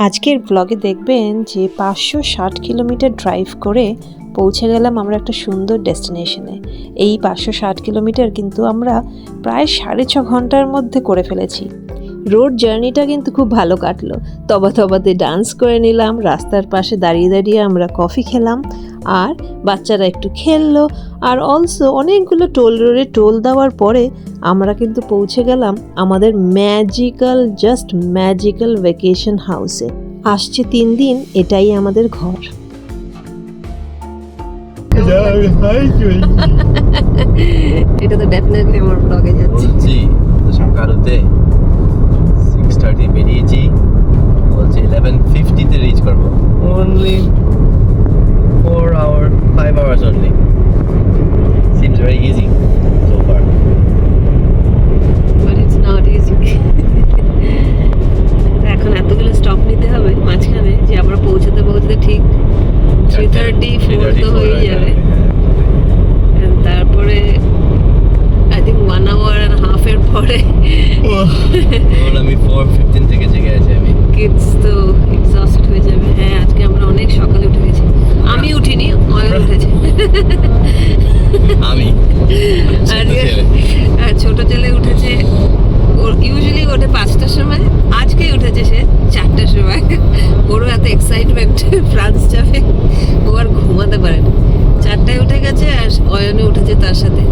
আজকের ব্লগে দেখবেন যে পাঁচশো ষাট কিলোমিটার ড্রাইভ করে পৌঁছে গেলাম আমরা একটা সুন্দর ডেস্টিনেশনে এই পাঁচশো ষাট কিলোমিটার কিন্তু আমরা প্রায় সাড়ে ছ ঘণ্টার মধ্যে করে ফেলেছি। রোড জার্নিটা কিন্তু খুব ভালো কাটলো। তবা তবাতে ডান্স করে নিলাম, রাস্তার পাশে দাঁড়িয়ে দাঁড়িয়ে আমরা কফি খেলাম। আর বাচ্চারা একটু খেললো আর অলসো অনেকগুলো টোল রোডে টোল দেওয়ার পরে আমরা কিন্তু পৌঁছে গেলাম আমাদের ম্যাজিক্যাল জাস্ট ম্যাজিক্যাল ভ্যাকেশন হাউসে আসছে তিন দিন এটাই আমাদের ঘর। এটা তো ডেফিনেটলি আমার ব্লগে যাচ্ছে। বলছি সকালতে সিক্স থার্টি বেরিয়েছি। বলছি ইলেভেন ফিফটিতে রিচ করব। Only four hour five hours only seems very easy so far but it's not easy এখন এতগুলো স্টপ নিতে হবে মাঝখানে যে আমরা পৌঁছতে পৌঁছতে ঠিক থ্রি থার্টি ফোর তো হয়ে যাবে। তারপরে I think one hour and হাফের পরে আমি ফোর ফিফটিন থেকে জেগে আছি আমি। কিডস তো এক্সস্ট হয়ে যাবে। হ্যাঁ আজকে আমরা অনেক সকালে উঠে আমি উঠিনি অয়ন উঠেছে। আমি? আর ছোট ছেলে উঠেছে। ওর ইউজুয়ালি ওঠে পাঁচটার সময় আজকে উঠেছে সে চারটার সময়। ওরও এত এক্সাইটমেন্ট ফ্রান্স যাবে ও আর ঘুমাতে পারে না চারটায় উঠে গেছে আর অয়নে উঠেছে তার সাথে।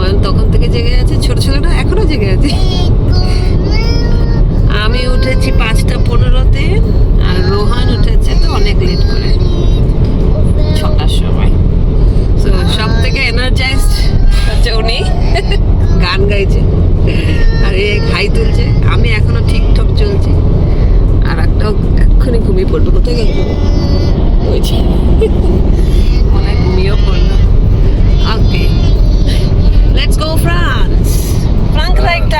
অয়ন তখন থেকে জেগে আছে ছোট ছেলেটা এখনও জেগে আছে। আমি উঠেছি পাঁচটা পনেরোতে। এনার্জাইজড হচ্ছে উনি গান গাইছে। আর এ খাই তুলছে। আমি এখনও ঠিকঠাক চলছি। আর একটাও এক্ষুনি ঘুমিয়ে পড়ল কোথায় গেল? বলছি। মনে হয় ঘুমিয়েও পড়ল। Okay let's go France frank right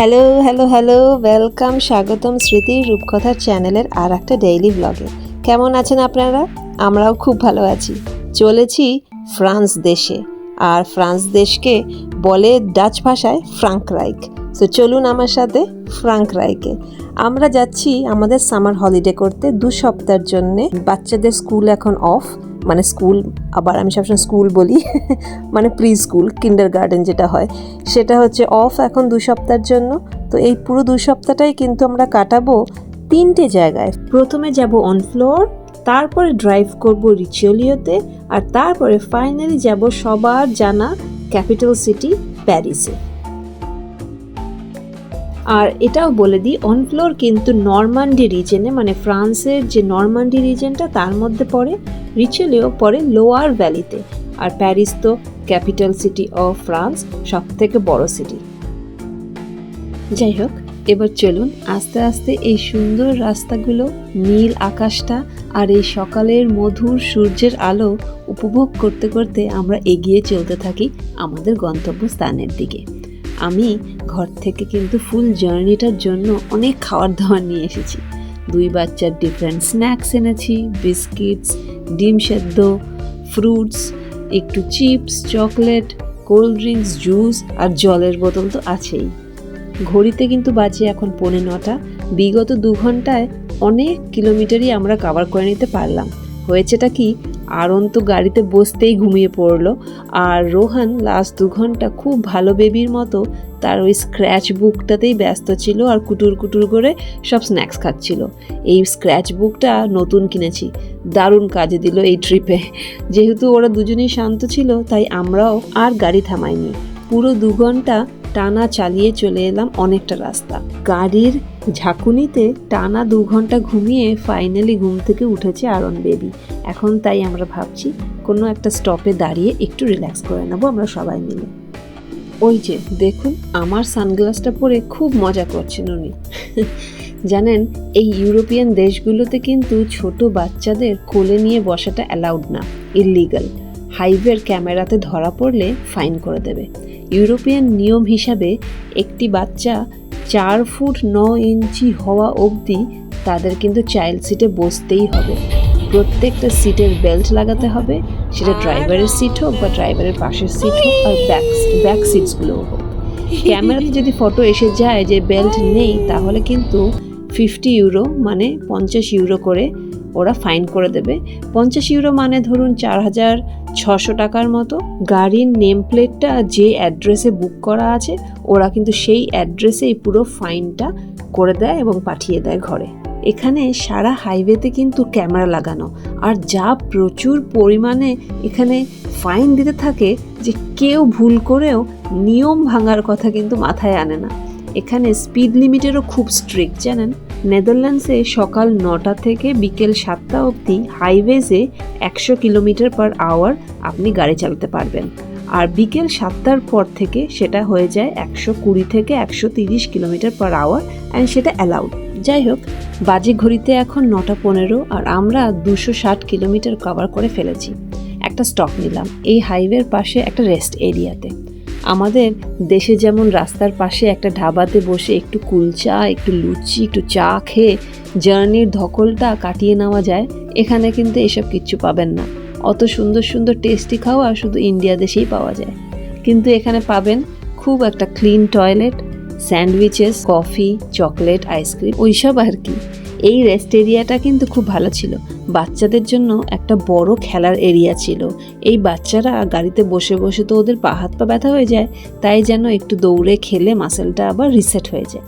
hello hello hello welcome স্বাগতম স্মৃতি রূপকথার চ্যানেলের আর একটা ডেইলি ব্লগে কেমন আছেন আপনারা? আমরাও খুব ভালো আছি। চলেছি ফ্রান্স দেশে। আর ফ্রান্স দেশকে বলে ডাচ ভাষায় ফ্রাঙ্ক রাইক। সো চলুন আমার সাথে ফ্রাঙ্ক রাইকে। আমরা যাচ্ছি আমাদের সামার হলিডে করতে দু সপ্তাহের জন্যে। বাচ্চাদের স্কুল এখন অফ। মানে স্কুল, আবার আমি সবসময় স্কুল বলি মানে প্রি স্কুল কিন্ডার গার্ডেন যেটা হয়, সেটা হচ্ছে অফ এখন দু সপ্তাহের জন্য। তো এই পুরো দু সপ্তাহটাই কিন্তু আমরা কাটাবো তিনটে জায়গায়। প্রথমে যাব অন ফ্লোর তারপরে ড্রাইভ করব রিচুয়ালিওতে আর তারপরে ফাইনালি যাব সবার জানা ক্যাপিটাল সিটি প্যারিসে আর এটাও বলে দিই অনফ্লোর কিন্তু নরমান্ডি রিজেনে মানে ফ্রান্সের যে নরমান্ডি রিজেনটা তার মধ্যে পড়ে রিচেলিও পড়ে লোয়ার ভ্যালিতে আর প্যারিস তো ক্যাপিটাল সিটি অফ ফ্রান্স সব থেকে বড় সিটি যাই হোক এবার চলুন আস্তে আস্তে এই সুন্দর রাস্তাগুলো, নীল আকাশটা আর এই সকালের মধুর সূর্যের আলো উপভোগ করতে করতে আমরা এগিয়ে চলতে থাকি আমাদের গন্তব্যস্থানের দিকে। আমি ঘর থেকে কিন্তু ফুল জার্নিটার জন্য অনেক খাবার দাবার নিয়ে এসেছি। দুই বাচ্চার ডিফারেন্ট স্ন্যাক্স এনেছি বিস্কিটস ডিম সেদ্ধ ফ্রুটস একটু chips chocolate cold drinks juice আর জলের বোতল তো আছেই। ঘড়িতে কিন্তু বাজে এখন পৌনে নটা। বিগত দু ঘন্টায় অনেক কিলোমিটারই আমরা কভার করে নিতে পারলাম। হয়েছেটা কি? আরন তো গাড়িতে বসতেই ঘুমিয়ে পড়ল। আর রোহান লাস্ট দু ঘণ্টা খুব ভালো বেবির মতো তার ওই স্ক্র্যাচ বুকটাতেই ব্যস্ত ছিল আর কুটুর কুটুর করে সব স্ন্যাক্স খাচ্ছিল। এই স্ক্র্যাচ বুকটা নতুন কিনেছি। দারুণ কাজে দিল এই ট্রিপে যেহেতু ওরা দুজনেই শান্ত ছিল, তাই আমরাও আর গাড়ি থামাইনি। পুরো দু ঘণ্টা টানা চালিয়ে চলে এলাম অনেকটা রাস্তা। গাড়ির ঝাঁকুনিতে টানা দু ঘণ্টা ঘুমিয়ে ফাইনালি ঘুম থেকে উঠেছে আরন বেবি এখন তাই আমরা ভাবছি, কোনো একটা স্টপে দাঁড়িয়ে একটু রিল্যাক্স করে নেব আমরা সবাই মিলে। ওই যে, দেখুন, আমার সানগ্লাসটা পরে খুব মজা করছেন উনি। জানেন, এই ইউরোপিয়ান দেশগুলোতে কিন্তু ছোট বাচ্চাদের কোলে নিয়ে বসাটা অ্যালাউড না ইললিগাল হাইওয়ের ক্যামেরাতে ধরা পড়লে ফাইন করে দেবে। ইউরোপিয়ান নিয়ম হিসাবে একটি বাচ্চা চার ফুট ন ইঞ্চি হওয়া অবধি তাদের কিন্তু চাইল্ড সিটে বসতেই হবে। প্রত্যেকটা সিটের বেল্ট লাগাতে হবে, সেটা ড্রাইভারের সিট হোক বা ড্রাইভারের পাশের সিট হোক আর ব্যাক ব্যাক সিটসগুলোও হোক। ক্যামেরাতে যদি ফটো এসে যায় যে বেল্ট নেই, তাহলে কিন্তু ফিফটি ইউরো মানে পঞ্চাশ ইউরো করে ওরা ফাইন করে দেবে। পঞ্চাশ ইউরো মানে ধরুন চার হাজার ছশো টাকার মতো। গাড়ির নেম প্লেটটা যে অ্যাড্রেসে বুক করা আছে, ওরা কিন্তু সেই অ্যাড্রেসেই পুরো ফাইনটা করে দেয় এবং পাঠিয়ে দেয় ঘরে। এখানে সারা হাইওয়েতে কিন্তু ক্যামেরা লাগানো। আর যা প্রচুর পরিমাণে এখানে ফাইন দিতে থাকে যে কেউ ভুল করেও নিয়ম ভাঙার কথা কিন্তু মাথায় আনে না। এখানে স্পিড লিমিটেরও খুব স্ট্রিক্ট জানেন? নেদারল্যান্ডসে সকাল নটা থেকে বিকেল সাতটা অবধি হাইওয়েজে একশো কিলোমিটার পার আওয়ার আপনি গাড়ি চালাতে পারবেন। আর বিকেল সাতটার পর থেকে সেটা হয়ে যায় একশো কুড়ি থেকে একশো তিরিশ কিলোমিটার পার আওয়ার অ্যান্ড সেটা অ্যালাউড যাই হোক, বাজে ঘড়িতে এখন নটা পনেরো আর আমরা দুশো ষাট কিলোমিটার কভার করে ফেলেছি। একটা স্টপ নিলাম, এই হাইওয়ের পাশে একটা রেস্ট এরিয়াতে আমাদের দেশে যেমন রাস্তার পাশে একটা ঢাবাতে বসে একটু কুলচা একটু লুচি, একটু চা খেয়ে জার্নির ধকলটা কাটিয়ে নেওয়া যায়, এখানে কিন্তু এসব কিচ্ছু পাবেন না। অত সুন্দর সুন্দর টেস্টি খাওয়া শুধু ইন্ডিয়া দেশেই পাওয়া যায়। কিন্তু এখানে পাবেন খুব একটা clean toilet sandwiches coffee chocolate ice cream ওইসব আর কি। এই রেস্ট এরিয়াটা কিন্তু খুব ভালো ছিল। বাচ্চাদের জন্য একটা বড় খেলার এরিয়া ছিল। এই বাচ্চারা গাড়িতে বসে বসে তো ওদের পা হাত পা ব্যথা হয়ে যায়, তাই যেন একটু দৌড়ে খেলে মাসেলটা আবার রিসেট হয়ে যায়।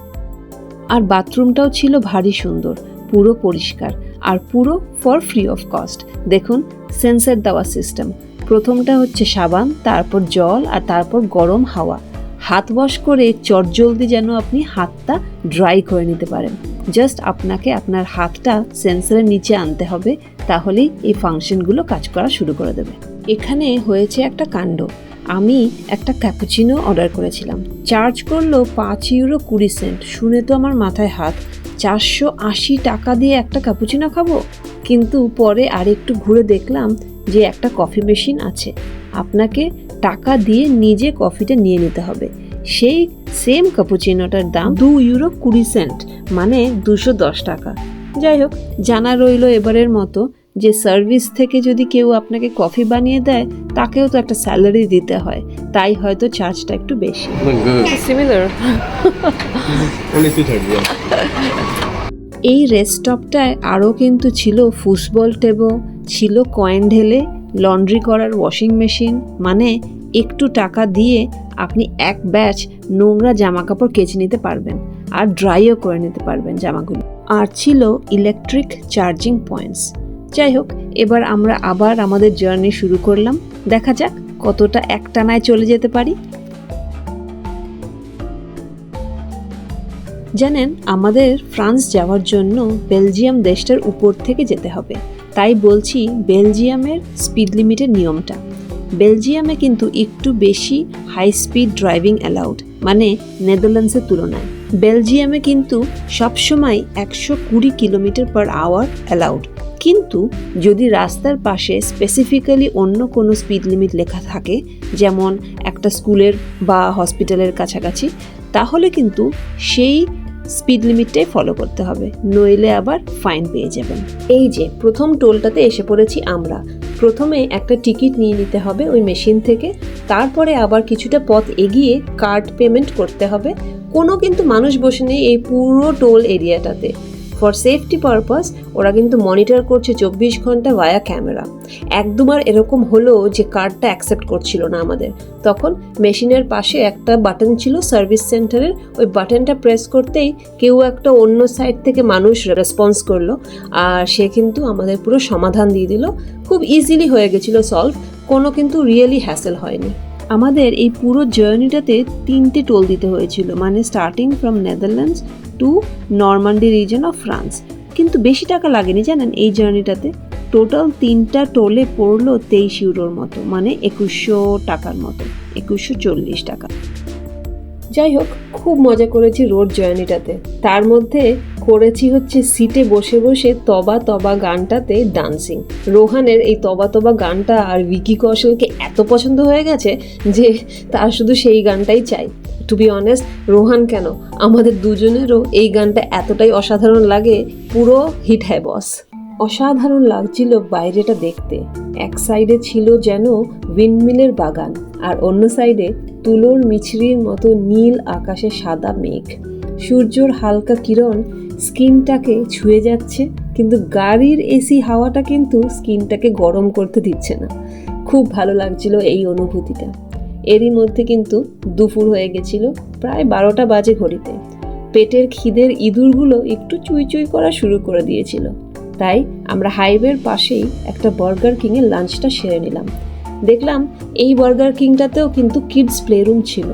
আর বাথরুমটাও ছিল ভারী সুন্দর, পুরো পরিষ্কার, আর পুরো ফর ফ্রি অফ কস্ট দেখুন সেন্সার দেওয়া সিস্টেম প্রথমটা হচ্ছে সাবান, তারপর জল, আর তারপর গরম হাওয়া। হাত ওয়াশ করে চটজলদি যেন আপনি হাতটা ড্রাই করে নিতে পারেন। জাস্ট আপনাকে আপনার হাতটা সেন্সারের নিচে আনতে হবে, তাহলেই এই ফাংশনগুলো কাজ করা শুরু করে দেবে। এখানে হয়েছে একটা কাণ্ড। আমি একটা ক্যাপুচিনো অর্ডার করেছিলাম। চার্জ করল পাঁচ ইউরো কুড়ি সেন্ট শুনে তো আমার মাথায় হাত। চারশো আশি টাকা দিয়ে একটা ক্যাপুচিনো খাব? কিন্তু পরে আর একটু ঘুরে দেখলাম যে একটা কফি মেশিন আছে আপনাকে টাকা দিয়ে নিজে কফিটা নিয়ে নিতে হবে। সেই সেম ক্যাপুচিনোটার দাম দু ইউরো কুড়ি সেন্ট মানে দুশো দশ টাকা। যাই হোক জানা রইল এবারের মতো যে সার্ভিস থেকে যদি কেউ আপনাকে কফি বানিয়ে দেয় তাকেও তো একটা স্যালারি দিতে হয়। তাই হয়তো চার্জটা একটু বেশি। Similar Only 230, yeah. এই রেস্টপটায় আরও কিন্তু ছিল ফুটবল টেবল ছিল কয়েন ঢেলে, লন্ড্রি করার ওয়াশিং মেশিন মানে একটু টাকা দিয়ে আপনি এক ব্যাচ নোংরা জামা কাপড় কেচে নিতে পারবেন আর ড্রাইও করে নিতে পারবেন জামাগুলো। আর ছিল ইলেকট্রিক চার্জিং পয়েন্টস। যাই হোক, এবার আমরা আবার আমাদের জার্নি শুরু করলাম। দেখা যাক কতটা একটানায় চলে যেতে পারি। জানেন, আমাদের ফ্রান্স যাওয়ার জন্য বেলজিয়াম দেশটার উপর থেকে যেতে হবে। তাই বলছি বেলজিয়ামের স্পিড লিমিটের নিয়মটা। বেলজিয়ামে কিন্তু একটু বেশি হাই স্পিড ড্রাইভিং অ্যালাউড মানে নেদারল্যান্ডসের তুলনায়। বেলজিয়ামে কিন্তু সবসময় একশো কুড়ি কিলোমিটার পার আওয়ার অ্যালাউড কিন্তু যদি রাস্তার পাশে স্পেসিফিক্যালি অন্য কোনো স্পিড লিমিট লেখা থাকে, যেমন একটা স্কুলের বা হসপিটালের কাছাকাছি, তাহলে কিন্তু সেই স্পিড লিমিটটাই ফলো করতে হবে, নইলে আবার ফাইন পেয়ে যাবেন। এই যে, প্রথম টোলটাতে এসে পড়েছি আমরা। প্রথমে একটা টিকিট নিয়ে নিতে হবে ওই মেশিন থেকে, তারপরে আবার কিছুটা পথ এগিয়ে কার্ড পেমেন্ট করতে হবে। কোনো কিন্তু মানুষ বসে নেই এই পুরো টোল এরিয়াটাতে। ফর সেফটি পারপাস ওরা কিন্তু মনিটর করছে চব্বিশ ঘণ্টা ভায়া ক্যামেরা এক দুবার এরকম হলো যে কার্ডটা অ্যাকসেপ্ট করছিল না আমাদের। তখন মেশিনের পাশে একটা বাটন ছিল সার্ভিস সেন্টারের ওই বাটনটা প্রেস করতেই কেউ একটা অন্য সাইড থেকে মানুষ রেসপন্স করল, আর সে কিন্তু আমাদের পুরো সমাধান দিয়ে দিল। খুব ইজিলি হয়ে গেছিল সলভ কোনো কিন্তু রিয়েলি হ্যাসেল হয়নি। আমাদের এই পুরো জার্নিটাতে তিনটে টোল দিতে হয়েছিল মানে starting from Netherlands to Normandy region of France. কিন্তু বেশি টাকা লাগেনি, জানেন, এই জার্নিটাতে। টোটাল তিনটা টোলে পড়ল তেইশ ইউরোর মতো মানে একুশশো টাকার মতো, একুশশো চল্লিশ টাকা। যাই হোক, খুব মজা করেছি রোড জার্নিটাতে। তার মধ্যে করেছি হচ্ছে সিটে বসে বসে তবা তবা গানটাতে ডান্সিং রোহানের এই তবা তবা গানটা আর ভিকি কৌশলকে এত পছন্দ হয়ে গেছে যে তার শুধু সেই গানটাই চাই। টু বি অনেস্ট রোহান কেন? আমাদের দুজনেরও এই গানটা এতটাই অসাধারণ লাগে, পুরো হিট হ্যায় বস অসাধারণ লাগছিল বাইরেটা দেখতে। এক সাইডে ছিল যেন উইন্ডমিলের বাগান, আর অন্য সাইডে তুলোর মিছরির মতো নীল আকাশে সাদা মেঘ। সূর্যর হালকা কিরণ স্কিনটাকে ছুঁয়ে যাচ্ছে, কিন্তু গাড়ির এসি হাওয়াটা কিন্তু স্কিনটাকে গরম করতে দিচ্ছে না। খুব ভালো লাগছিল এই অনুভূতিটা। এরই মধ্যে কিন্তু দুপুর হয়ে গেছিল প্রায় বারোটা বাজে ঘড়িতে। পেটের খিদের ইঁদুরগুলো একটু চুই চুই করা শুরু করে দিয়েছিল। তাই আমরা হাইওয়ের পাশেই একটা বার্গার কিংয়ে লাঞ্চটা সেরে নিলাম। দেখলাম এই বার্গার কিংটাতেও কিন্তু কিডস প্লেরুম ছিল।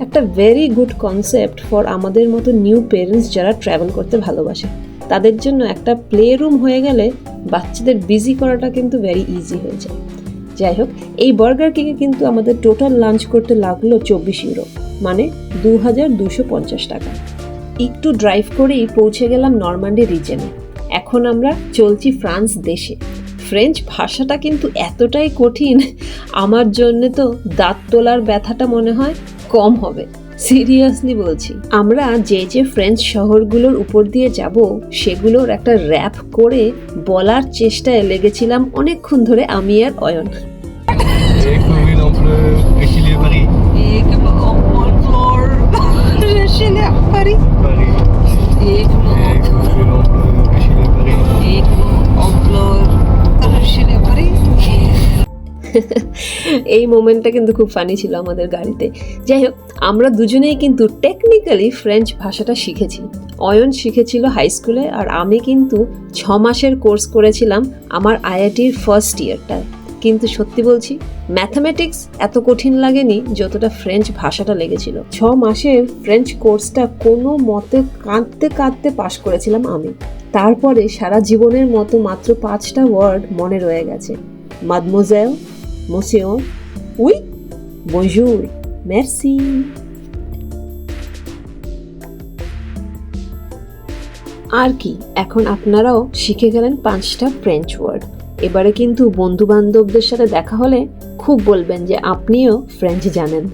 একটা ভেরি গুড কনসেপ্ট ফর আমাদের মতো নিউ পেরেন্টস যারা ট্রাভেল করতে ভালোবাসে। তাদের জন্য একটা প্লে রুম হয়ে গেলে বাচ্চাদের বিজি করাটা কিন্তু ভেরি ইজি হয়ে যায়। যাই হোক, এই বার্গার কিংয়ে কিন্তু আমাদের টোটাল লাঞ্চ করতে লাগল চব্বিশ ইউরো মানে দু হাজার দুশো পঞ্চাশ টাকা। একটু ড্রাইভ করেই পৌঁছে গেলাম নরমান্ডি রিজেনে এখন আমরা চলছি ফ্রান্স দেশে। ফ্রেঞ্চ ভাষাটা কিন্তু এতটাই কঠিন, আমার জন্য তো দাঁত তোলার ব্যথাটা মনে হয় কম হবে। সিরিয়াসলি বলছি, আমরা যে যে ফ্রেঞ্চ শহরগুলোর উপর দিয়ে যাব, সেগুলোর একটা র্যাপ করে বলার চেষ্টায় লেগেছিলাম অনেকক্ষণ ধরে আমি আর অয়ন। এই মোমেন্টটা কিন্তু খুব ফানি ছিল আমাদের গাড়িতে। যাই হোক, আমরা দুজনেই কিন্তু টেকনিক্যালি ফ্রেঞ্চ ভাষাটা শিখেছি। অয়ন শিখেছিল হাই স্কুলে আর আমি কিন্তু ছ মাসের কোর্স করেছিলাম আমার আইআইটির ফার্স্ট ইয়ারটায় কিন্তু সত্যি বলছি ম্যাথামেটিক্স এত কঠিন লাগেনি যতটা ফ্রেঞ্চ ভাষাটা লেগেছিল। ছ মাসের ফ্রেঞ্চ কোর্সটা কোনো মতে কাঁদতে কাঁদতে পাশ করেছিলাম আমি। তারপরে সারা জীবনের মতো মাত্র পাঁচটা ওয়ার্ড মনে রয়ে গেছে। মাদমোজেল Monsieur, oui, bonjour, merci. আর কি এখন আপনারাও শিখে গেলেন পাঁচটা ফ্রেঞ্চ ওয়ার্ড এবারে কিন্তু বন্ধু বান্ধবদের সাথে দেখা হলে খুব বলবেন যে আপনিও ফ্রেঞ্চ জানেন।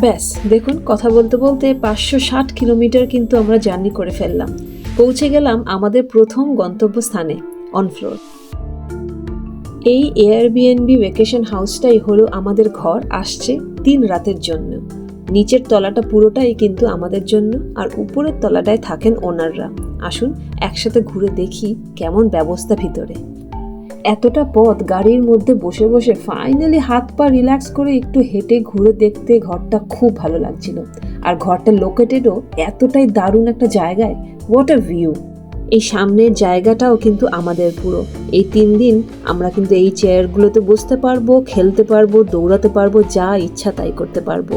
ব্যাস দেখুন কথা বলতে বলতে পাঁচশো ষাট কিলোমিটার কিন্তু আমরা জার্নি করে ফেললাম। পৌঁছে গেলাম আমাদের প্রথম গন্তব্যস্থানে অনফ্লোর এই এয়ারবিএনবি ভ্যাকেশন হাউসটাই হলো আমাদের ঘর আসছে তিন রাতের জন্য। নিচের তলাটা পুরোটাই কিন্তু আমাদের জন্য আর উপরের তলাটায় থাকেন ওনাররা। আসুন একসাথে ঘুরে দেখি কেমন ব্যবস্থা ভিতরে। এতটা পথ গাড়ির মধ্যে বসে বসে ফাইনালি হাত পা রিল্যাক্স করে একটু হেঁটে ঘুরে দেখতে ঘরটা খুব ভালো লাগছিল। আর ঘরটা লোকেটেডও এতটাই দারুণ একটা জায়গায়। হোয়াট আ ভিউ এই সামনের জায়গাটাও কিন্তু আমাদের পুরো। এই তিন দিন আমরা কিন্তু এই চেয়ারগুলোতে বসতে পারব, খেলতে পারব, দৌড়াতে পারব, যা ইচ্ছা তাই করতে পারব।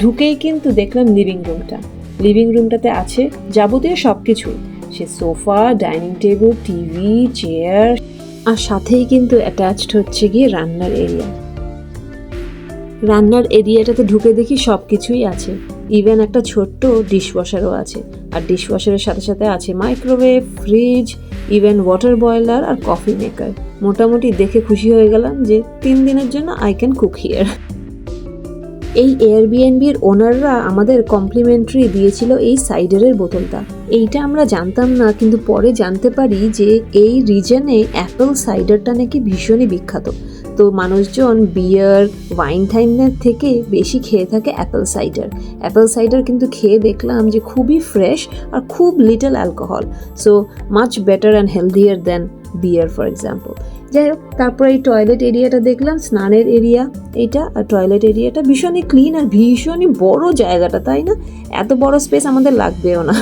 ঢুকেই কিন্তু দেখলাম লিভিং রুমটা লিভিং রুমটাতে আছে যাবতীয় সব কিছুই সে sofa, dining table, TV chair আর সাথেই কিন্তু অ্যাটাচড হচ্ছে গিয়ে রান্নার এরিয়া রান্নার এরিয়াটাতে ঢুকে দেখি সব কিছুই আছে। ইভেন একটা ছোট্ট ডিশওয়াশারও আছে। আর ডিশওয়াশারের সাথে সাথে আছে microwave fridge even water boiler আর কফি মেকার মোটামুটি দেখে খুশি হয়ে গেলাম যে তিন দিনের জন্য আই ক্যান কুক হিয়ার এই এয়ারবিএনবির ওনাররা আমাদের কমপ্লিমেন্টারি দিয়েছিল এই সাইডারের বোতলটা। এইটা আমরা জানতাম না, কিন্তু পরে জানতে পারি যে এই রিজনে অ্যাপেল সাইডারটা নাকি ভীষণই বিখ্যাত। তো মানুষজন বিয়ার ওয়াইন টাইনের থেকে বেশি খেয়ে থাকে অ্যাপেল সাইডার অ্যাপেল সাইডার কিন্তু খেয়ে দেখলাম যে খুবই ফ্রেশ আর খুব little alcohol so much better and healthier than beer for example যাই হোক, তারপর এই টয়লেট এরিয়াটা দেখলাম, স্নানের এরিয়া এটা, আর টয়লেট এরিয়াটা ভীষণই ক্লিন আর ভীষণই বড় জায়গাটা, তাই না? এত বড় স্পেস আমাদের লাগবেও না।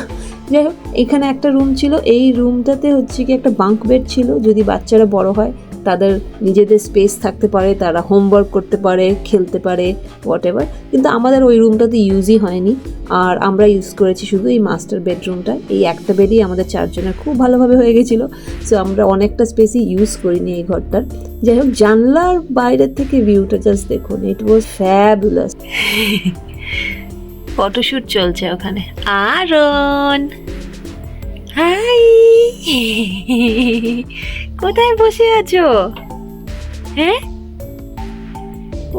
যাই হোক, এখানে একটা রুম ছিল, এই রুমটাতে হচ্ছে কি একটা বাঙ্ক বেড ছিল, যদি বাচ্চারা বড় হয়। তাদের নিজেদের স্পেস থাকতে পারে, তারা হোমওয়ার্ক করতে পারে, খেলতে পারে হোয়াট এভার কিন্তু আমাদের ওই রুমটাতে ইউজই হয়নি। আর আমরা ইউজ করেছি শুধু এই মাস্টার বেডরুমটা এই একটা বেডই আমাদের চারজনের খুব ভালোভাবে হয়ে গেছিল। সো আমরা অনেকটা স্পেসই ইউজ করিনি এই ঘরটার। যাই হোক, জানলার বাইরের থেকে ভিউটা জাস্ট দেখুন। ইট ওয়াজ ফ্যাবুলাস ফটোশুট চলছে ওখানে। আরন! হাই কোথায় বসে আছো হ্যাঁ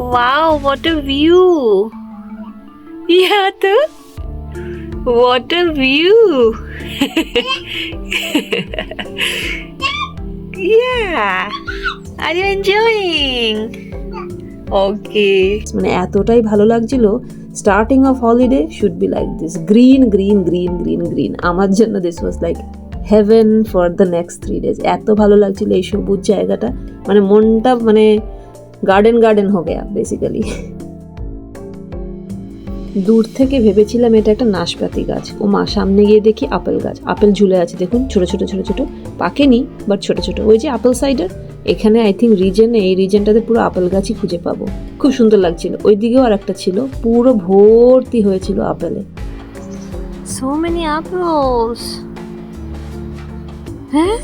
wow what a view yeah তো What a view! yeah! Are you enjoying? ওকে মানে এতটাই ভালো লাগছিল starting off holiday should be like this green green green green green আমার জন্য this was like heaven for the next three days এত ভালো লাগছিল এই সবুজ জায়গাটা। মানে মনটা মানে গার্ডেন গার্ডেন হয়ে গেয়া বেসিক্যালি দূর থেকে ভেবেছিলাম এটা একটা নাশপাতি গাছ। ও মা, সামনে গিয়ে দেখি আপেল গাছ। আপেল ঝুলে আছে, দেখুন, ছোট ছোট ছোট ছোট। পাকেনি বাট ছোট ছোট। ওই যে আপেল সাইডার এখানে আই থিঙ্ক রিজনে এই রিজনটাতে পুরো আপেল গাছই খুঁজে পাবো। খুব সুন্দর লাগছিল। ওই দিকেও আর একটা ছিল। পুরো ভর্তি হয়েছিল আপেলে। সো মেনি আপেলস হ্যাঁ?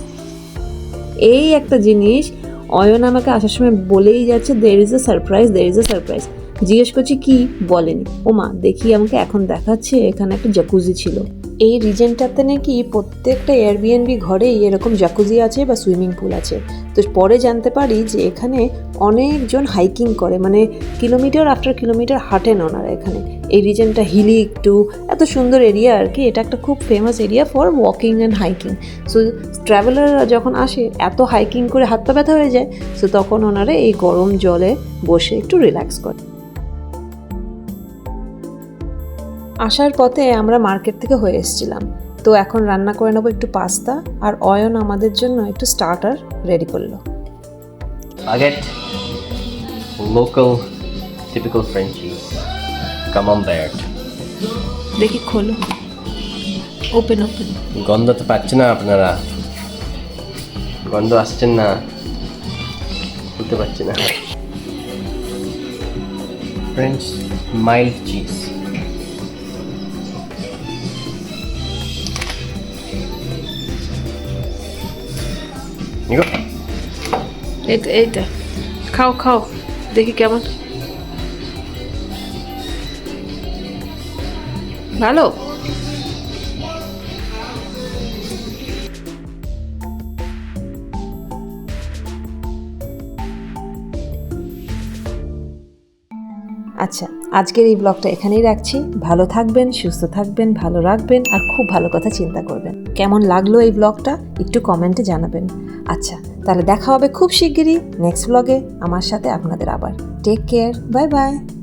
এই একটা জিনিস, অয়ন আমাকে আসার সময় বলেই যাচ্ছে there is a surprise there is a surprise জিজ্ঞেস করছি, কি? বলেনি। ও মা দেখি আমাকে এখন দেখাচ্ছে, এখানে একটা জাকুজি ছিল। এই রিজেনটাতে নাকি প্রত্যেকটা এয়ারবিএনবি ঘরেই এরকম জাকুজি আছে বা সুইমিং পুল আছে। তো পরে জানতে পারি যে এখানে অনেকজন হাইকিং করে মানে কিলোমিটার আফটার কিলোমিটার হাঁটেন ওনারা এখানে। এই রিজনটা হিলি একটু, এত সুন্দর এরিয়া আর কি, এটা একটা খুব famous area for walking and hiking so ট্রাভেলাররা যখন আসে, এত হাইকিং করে হাত পা ব্যথা হয়ে যায় সো তখন ওনারা এই গরম জলে বসে একটু রিল্যাক্স করে আসার পথে আমরা মার্কেট থেকে হয়ে এসেছিলাম। তো এখন রান্না করে নেব একটু পাস্তা আর অয়ন আমাদের জন্য একটু স্টার্টার রেডি করল। Baguette. Local, typical French cheese. Camembert. দেখি খোলো। ওপেন ওপেন গন্ধ তো পাচ্ছেন না আপনারা। গন্ধ আসছেন না। খুলতে পারছি না। ফ্রেঞ্চ মাইল্ড চিজ এইটা এইটা। খাও খাও। দেখি কেমন। ভালো? আচ্ছা আজকের এই ব্লগটা এখানেই রাখছি। ভালো থাকবেন সুস্থ থাকবেন ভালো রাখবেন আর খুব ভালো কথা চিন্তা করবেন। কেমন লাগল এই ব্লগটা একটু কমেন্টে জানাবেন। আচ্ছা তাহলে দেখা হবে খুব শিগগিরই নেক্সট ব্লগে আমার সাথে আপনাদের আবার। Take care bye bye